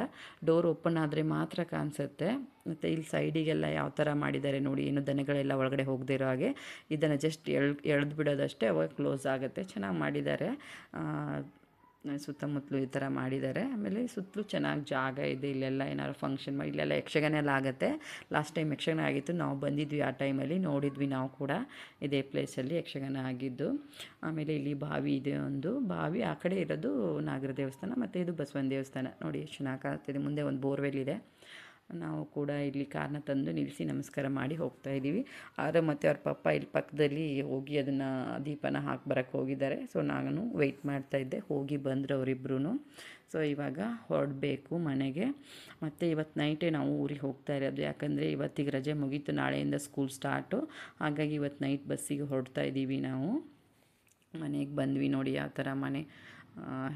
ಡೋರ್ ಓಪನ್ ಆದರೆ ಮಾತ್ರ ಕಾಣಿಸುತ್ತೆ. ಮತ್ತು ಇಲ್ಲಿ ಸೈಡಿಗೆಲ್ಲ ಯಾವ ಥರ ಮಾಡಿದ್ದಾರೆ ನೋಡಿ, ಏನು ದನಗಳೆಲ್ಲ ಒಳಗಡೆ ಹೋಗದೇ ಹಾಗೆ. ಇದನ್ನು ಜಸ್ಟ್ ಎಳ್ ಎಳೆದು ಬಿಡೋದಷ್ಟೇ ಅವಾಗ ಕ್ಲೋಸ್ ಆಗುತ್ತೆ. ಚೆನ್ನಾಗಿ ಮಾಡಿದ್ದಾರೆ. ಸುತ್ತಮುತ್ತಲು ಈ ಥರ ಮಾಡಿದ್ದಾರೆ. ಆಮೇಲೆ ಸುತ್ತಲೂ ಚೆನ್ನಾಗಿ ಜಾಗ ಇದೆ. ಇಲ್ಲೆಲ್ಲ ಏನಾದ್ರು ಫಂಕ್ಷನ್ ಮಾಡಿ ಇಲ್ಲೆಲ್ಲ ಯಕ್ಷಗಾನ ಎಲ್ಲ ಆಗುತ್ತೆ. ಲಾಸ್ಟ್ ಟೈಮ್ ಯಕ್ಷಗಾನ ಆಗಿತ್ತು. ನಾವು ಬಂದಿದ್ವಿ ಆ ಟೈಮಲ್ಲಿ ನೋಡಿದ್ವಿ ನಾವು ಕೂಡ ಇದೇ ಪ್ಲೇಸಲ್ಲಿ ಯಕ್ಷಗಾನ ಆಗಿದ್ದು. ಆಮೇಲೆ ಇಲ್ಲಿ ಬಾವಿ ಇದೆ ಒಂದು. ಬಾವಿ ಆ ಕಡೆ ಇರೋದು ನಾಗರ ದೇವಸ್ಥಾನ, ಮತ್ತು ಇದು ಬಸವನ ದೇವಸ್ಥಾನ. ನೋಡಿ ಎಷ್ಟು ಚೆನ್ನಾಗಿ ಮುಂದೆ ಒಂದು ಬೋರ್ವೆಲ್ ಇದೆ. ನಾವು ಕೂಡ ಇಲ್ಲಿ ಕಾರನ್ನ ತಂದು ನಿಲ್ಲಿಸಿ ನಮಸ್ಕಾರ ಮಾಡಿ ಹೋಗ್ತಾ ಇದ್ದೀವಿ. ಆದರೆ ಮತ್ತು ಅವ್ರ ಪಪ್ಪ ಇಲ್ಲಿ ಪಕ್ಕದಲ್ಲಿ ಹೋಗಿ ಅದನ್ನು ದೀಪನ ಹಾಕಿ ಬರೋಕ್ಕೆ ಹೋಗಿದ್ದಾರೆ. ಸೊ ನಾನು ವೆಯ್ಟ್ ಮಾಡ್ತಾಯಿದ್ದೆ ಹೋಗಿ ಬಂದರು ಅವರಿಬ್ರು ಸೊ ಇವಾಗ ಹೊರಡಬೇಕು ಮನೆಗೆ. ಮತ್ತು ಇವತ್ತು ನೈಟೇ ನಾವು ಊರಿಗೆ ಹೋಗ್ತಾ ಇರೋದು. ಯಾಕಂದರೆ ಇವತ್ತಿಗೆ ರಜೆ ಮುಗೀತು. ನಾಳೆಯಿಂದ ಸ್ಕೂಲ್ ಸ್ಟಾರ್ಟು ಹಾಗಾಗಿ ಇವತ್ತು ನೈಟ್ ಬಸ್ಸಿಗೆ ಹೊರಡ್ತಾ ಇದ್ದೀವಿ ನಾವು. ಮನೆಗೆ ಬಂದ್ವಿ ನೋಡಿ ಯಾವ ಥರ ಮನೆ.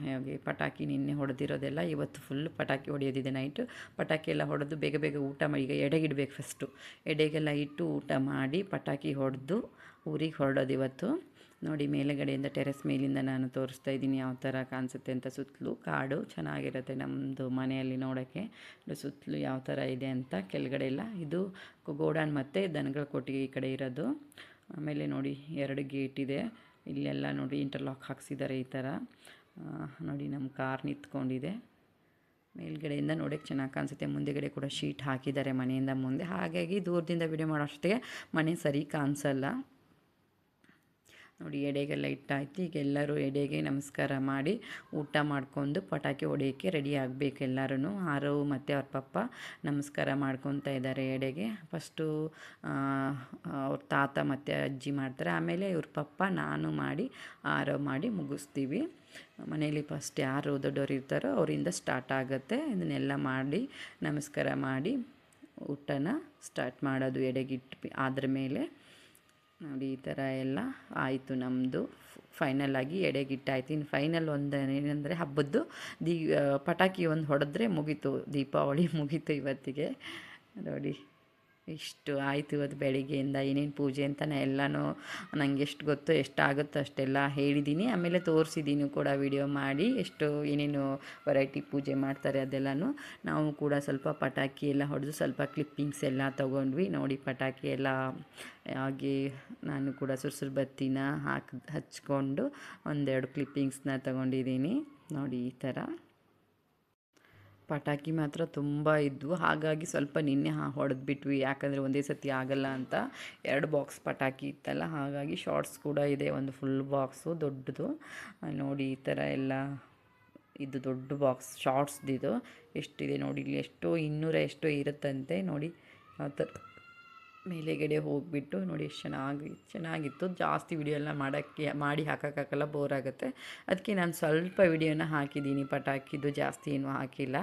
ಹಾಗೆ ಪಟಾಕಿ ನಿನ್ನೆ ಹೊಡೆದಿರೋದೆಲ್ಲ ಇವತ್ತು ಫುಲ್ ಪಟಾಕಿ ಹೊಡೆಯೋದಿದೆ ನೈಟು ಪಟಾಕಿ ಎಲ್ಲ ಹೊಡೆದು ಬೇಗ ಬೇಗ ಊಟ ಮಾಡಿ, ಈಗ ಎಡೆಗಿಡಬೇಕು ಫಸ್ಟು ಎಡೆಗೆಲ್ಲ ಇಟ್ಟು ಊಟ ಮಾಡಿ ಪಟಾಕಿ ಹೊಡೆದು ಊರಿಗೆ ಹೊರಡೋದು ಇವತ್ತು. ನೋಡಿ ಮೇಲುಗಡೆಯಿಂದ ಟೆರೆಸ್ ಮೇಲಿಂದ ನಾನು ತೋರಿಸ್ತಾ ಇದ್ದೀನಿ ಯಾವ ಥರ ಕಾಣಿಸುತ್ತೆ ಅಂತ ಸುತ್ತಲೂ. ಕಾಡು ಚೆನ್ನಾಗಿರುತ್ತೆ ನಮ್ಮದು ಮನೆಯಲ್ಲಿ ನೋಡೋಕ್ಕೆ. ಸುತ್ತಲೂ ಯಾವ ಥರ ಇದೆ ಅಂತ ಕೆಳಗಡೆ ಎಲ್ಲ. ಇದು ಗೋಡಾನ್ ಮತ್ತು ದನಗಳ ಕೊಟ್ಟಿಗೆ ಈ ಕಡೆ ಇರೋದು. ಆಮೇಲೆ ನೋಡಿ ಎರಡು ಗೇಟ್ ಇದೆ. ಇಲ್ಲೆಲ್ಲ ನೋಡಿ ಇಂಟರ್ಲಾಕ್ ಹಾಕ್ಸಿದ್ದಾರೆ ಈ ಥರ ನೋಡಿ ನಮ್ಮ ಕಾರ್ ನಿಂತ್ಕೊಂಡಿದೆ. ಮೇಲ್ಗಡೆಯಿಂದ ನೋಡೋಕ್ಕೆ ಚೆನ್ನಾಗಿ ಕಾಣಿಸುತ್ತೆ. ಮುಂದೆಗಡೆ ಕೂಡ ಶೀಟ್ ಹಾಕಿದ್ದಾರೆ ಮನೆಯಿಂದ ಮುಂದೆ. ಹಾಗಾಗಿ ದೂರದಿಂದ ವಿಡಿಯೋ ಮಾಡೋ ಮನೆ ಸರಿ ಕಾಣಿಸಲ್ಲ. ನೋಡಿ ಎಡೆಗೆಲ್ಲ ಇಟ್ಟಾಯ್ತು ಈಗ ಎಲ್ಲರೂ ಎಡೆಗೆ ನಮಸ್ಕಾರ ಮಾಡಿ ಊಟ ಮಾಡ್ಕೊಂಡು ಪಟಾಕಿ ಹೊಡೆಯೋಕ್ಕೆ ರೆಡಿ ಆಗಬೇಕು ಎಲ್ಲರೂ ಆರವು ಮತ್ತು ಅವ್ರ ಪಪ್ಪ ನಮಸ್ಕಾರ ಮಾಡ್ಕೊತಾ ಇದ್ದಾರೆ ಎಡೆಗೆ. ಫಸ್ಟು ಅವ್ರ ತಾತ ಮತ್ತು ಅಜ್ಜಿ ಮಾಡ್ತಾರೆ. ಆಮೇಲೆ ಇವ್ರ ಪಪ್ಪ ನಾನು ಮಾಡಿ ಆರವ್ ಮಾಡಿ ಮುಗಿಸ್ತೀವಿ. ಮನೆಯಲ್ಲಿ ಫಸ್ಟ್ ಯಾರು ದೊಡ್ಡವ್ರು ಇರ್ತಾರೋ ಅವರಿಂದ ಸ್ಟಾರ್ಟ್ ಆಗುತ್ತೆ. ಇದನ್ನೆಲ್ಲ ಮಾಡಿ ನಮಸ್ಕಾರ ಮಾಡಿ ಊಟನ ಸ್ಟಾರ್ಟ್ ಮಾಡೋದು ಎಡೆಗಿಟ್ಟು ಅದ್ರ ಮೇಲೆ. ನೋಡಿ, ಈ ಥರ ಎಲ್ಲ ಆಯಿತು ನಮ್ಮದು ಫೈನಲ್ ಆಗಿ ಎಡೆಗಿಟ್ಟಾಯ್ತು. ಇನ್ನು ಫೈನಲ್ ಒಂದು ಏನಂದರೆ, ಹಬ್ಬದ್ದು ದೀ ಪಟಾಕಿ ಒಂದು ಹೊಡೆದ್ರೆ ಮುಗೀತು. ದೀಪಾವಳಿ ಮುಗೀತು ಇವತ್ತಿಗೆ. ನೋಡಿ. ಇಷ್ಟು ಆಯಿತು ಇವತ್ತು ಬೆಳಿಗ್ಗೆಯಿಂದ, ಏನೇನು ಪೂಜೆ ಅಂತ ಎಲ್ಲನೂ ನನಗೆ ಎಷ್ಟು ಗೊತ್ತೋ ಎಷ್ಟಾಗುತ್ತೋ ಅಷ್ಟೆಲ್ಲ ಹೇಳಿದ್ದೀನಿ ಆಮೇಲೆ ತೋರಿಸಿದ್ದೀನಿ ಕೂಡ ವಿಡಿಯೋ ಮಾಡಿ, ಎಷ್ಟು ಏನೇನು ವೆರೈಟಿ ಪೂಜೆ ಮಾಡ್ತಾರೆ ಅದೆಲ್ಲನೂ. ನಾವು ಕೂಡ ಸ್ವಲ್ಪ ಪಟಾಕಿ ಎಲ್ಲ ಹೊಡೆದು ಸ್ವಲ್ಪ ಕ್ಲಿಪ್ಪಿಂಗ್ಸ್ ಎಲ್ಲ ತೊಗೊಂಡ್ವಿ. ನೋಡಿ ಪಟಾಕಿ ಎಲ್ಲ ಹಾಗೆ ನಾನು ಕೂಡ ಸುರ್ಸುರು ಬತ್ತಿನ ಹಾಕಿ ಹಚ್ಕೊಂಡು ಒಂದೆರಡು ಕ್ಲಿಪ್ಪಿಂಗ್ಸ್ನ ತೊಗೊಂಡಿದ್ದೀನಿ ನೋಡಿ ಈ ಥರ. ಪಟಾಕಿ ಮಾತ್ರ ತುಂಬ ಇದ್ವು. ಹಾಗಾಗಿ ಸ್ವಲ್ಪ ನಿನ್ನೆ ಹಾ, ಹೊಡೆದ್ಬಿಟ್ವಿ. ಯಾಕಂದರೆ ಒಂದೇ ಸತಿ ಆಗಲ್ಲ ಅಂತ ಎರಡು ಬಾಕ್ಸ್ ಪಟಾಕಿ ಇತ್ತಲ್ಲ, ಹಾಗಾಗಿ ಶಾರ್ಟ್ಸ್ ಕೂಡ ಇದೆ, ಒಂದು ಫುಲ್ ಬಾಕ್ಸು ದೊಡ್ಡದು. ನೋಡಿ ಈ ಥರ ಎಲ್ಲ ಇದು ದೊಡ್ಡ ಬಾಕ್ಸ್ ಶಾರ್ಟ್ಸ್ದಿದು ಎಷ್ಟಿದೆ ನೋಡಿ ಇಲ್ಲಿ, ಎಷ್ಟೋ ಇನ್ನೂರ ಎಷ್ಟೋ ಇರುತ್ತಂತೆ ನೋಡಿ. ಆ ಥರ. ಮೇಲೆಗಡೆ ಹೋಗಿಬಿಟ್ಟು ನೋಡಿ ಎಷ್ಟು ಚೆನ್ನಾಗಿ, ಚೆನ್ನಾಗಿತ್ತು. ಜಾಸ್ತಿ ವಿಡಿಯೋ ಎಲ್ಲ ಮಾಡೋಕ್ಕೆ, ಮಾಡಿ ಹಾಕೋಕ್ಕಾಗಲ್ಲ ಬೋರ್ ಆಗುತ್ತೆ. ಅದಕ್ಕೆ ನಾನು ಸ್ವಲ್ಪ ವಿಡಿಯೋನ ಹಾಕಿದ್ದೀನಿ. ಪಟಾಕಿದು ಜಾಸ್ತಿ ಏನೂ ಹಾಕಿಲ್ಲ.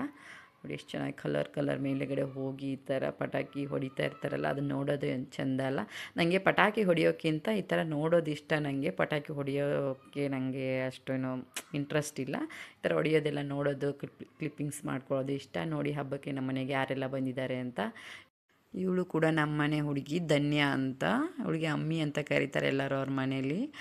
ನೋಡಿ ಎಷ್ಟು ಚೆನ್ನಾಗಿ ಕಲರ್ ಕಲರ್ ಮೇಲೆಗಡೆ ಹೋಗಿ ಈ ಥರ ಪಟಾಕಿ ಹೊಡಿತಾ ಇರ್ತಾರಲ್ಲ, ಅದನ್ನ ನೋಡೋದು ಚೆಂದ ಅಲ್ಲ. ನನಗೆ ಪಟಾಕಿ ಹೊಡಿಯೋಕ್ಕಿಂತ ಈ ಥರ ನೋಡೋದು ಇಷ್ಟ. ನನಗೆ ಪಟಾಕಿ ಹೊಡಿಯೋಕ್ಕೆ ನನಗೆ ಅಷ್ಟೇನು ಇಂಟ್ರೆಸ್ಟ್ ಇಲ್ಲ. ಈ ಥರ ಹೊಡಿಯೋದೆಲ್ಲ ನೋಡೋದು ಕ್ಲಿಪ್ ಕ್ಲಿಪ್ಪಿಂಗ್ಸ್ ಮಾಡ್ಕೊಳ್ಳೋದು ಇಷ್ಟ. ನೋಡಿ ಹಬ್ಬಕ್ಕೆ ನಮ್ಮ ಮನೆಗೆ ಯಾರೆಲ್ಲ ಬಂದಿದ್ದಾರೆ ಅಂತ. ಇವಳು ಕೂಡ ನಮ್ಮ ಮನೆ ಹುಡುಗಿ ಧನ್ಯ ಅಂತ. ಅವಳಿಗೆ ಅಮ್ಮಿ ಅಂತ ಕರೀತಾರೆ ಎಲ್ಲರೂ ಅವ್ರ ಮನೇಲಿ.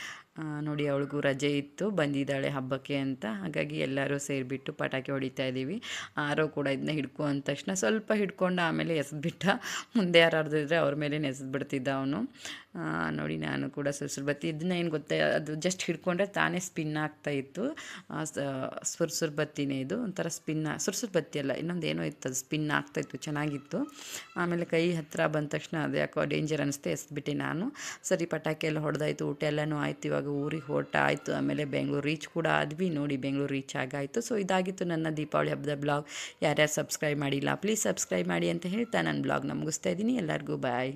ನೋಡಿ, ಅವಳಿಗೂ ರಜೆ ಇತ್ತು, ಬಂದಿದ್ದಾಳೆ ಹಬ್ಬಕ್ಕೆ ಅಂತ. ಹಾಗಾಗಿ ಎಲ್ಲರೂ ಸೇರಿಬಿಟ್ಟು ಪಟಾಕಿ ಹೊಡಿತಾ ಇದ್ದೀವಿ. ಆರೋ ಕೂಡ ಇದನ್ನ ಹಿಡ್ಕೊ ಅಂದ ತಕ್ಷಣ ಸ್ವಲ್ಪ ಹಿಡ್ಕೊಂಡು ಆಮೇಲೆ ಎಸೆದ್ಬಿಟ್ಟ. ಮುಂದೆ ಯಾರು ಇದ್ದರೆ ಅವ್ರ ಮೇಲೆ ಎಸೆದ್ಬಿಡ್ತಿದ್ದ ಅವನು. ನೋಡಿ, ನಾನು ಕೂಡ ಸುರ್ಸುರು ಬತ್ತಿ ಇದನ್ನ ಏನು ಗೊತ್ತಾ, ಅದು ಜಸ್ಟ್ ಹಿಡ್ಕೊಂಡ್ರೆ ತಾನೇ ಸ್ಪಿನ್ ಆಗ್ತಾ ಇತ್ತು. ಸುರ್ಸುರು ಬತ್ತಿನೇ ಇದು. ಒಂಥರ ಸ್ಪಿನ್ ಸುರ್ಸುರು ಬತ್ತಿ ಅಲ್ಲ, ಇನ್ನೊಂದು ಏನೋ ಇತ್ತು, ಅದು ಸ್ಪಿನ್ ಆಗ್ತಾಯಿತ್ತು ಚೆನ್ನಾಗಿತ್ತು. ಆಮೇಲೆ ಕೈ ಹತ್ತಿರ ಬಂದ ತಕ್ಷಣ ಅದು ಯಾಕೋ ಡೇಂಜರ್ ಅನಿಸ್ತು ಎಸ್ಬಿಟ್ಟೆ ನಾನು. ಸರಿ, ಪಟಾಕಿ ಎಲ್ಲ ಹೊಡೆದಾಯ್ತು, ಊಟ ಎಲ್ಲನೂ ಆಯ್ತು, ಇವಾಗ ಊರಿಗೆ ಹೊರಟ ಆಯಿತು. ಆಮೇಲೆ ಬೆಂಗಳೂರು ರೀಚ್ ಕೂಡ ಆದ್ವಿ. ನೋಡಿ ಬೆಂಗಳೂರು ರೀಚ್ ಆಗಾಯಿತು. ಸೊ ಇದಾಗಿತ್ತು ನನ್ನ ದೀಪಾವಳಿ ಹಬ್ಬದ ಬ್ಲಾಗ್ ಯಾರ್ಯಾರು ಸಬ್ಸ್ಕ್ರೈಬ್ ಮಾಡಿಲ್ಲ ಪ್ಲೀಸ್ ಸಬ್ಸ್ಕ್ರೈಬ್ ಮಾಡಿ ಅಂತ ಹೇಳ್ತಾ ನನ್ನ ಬ್ಲಾಗ್ನ ಮುಗಿಸ್ತಾ ಇದ್ದೀನಿ. ಎಲ್ಲರಿಗೂ ಬಾಯ್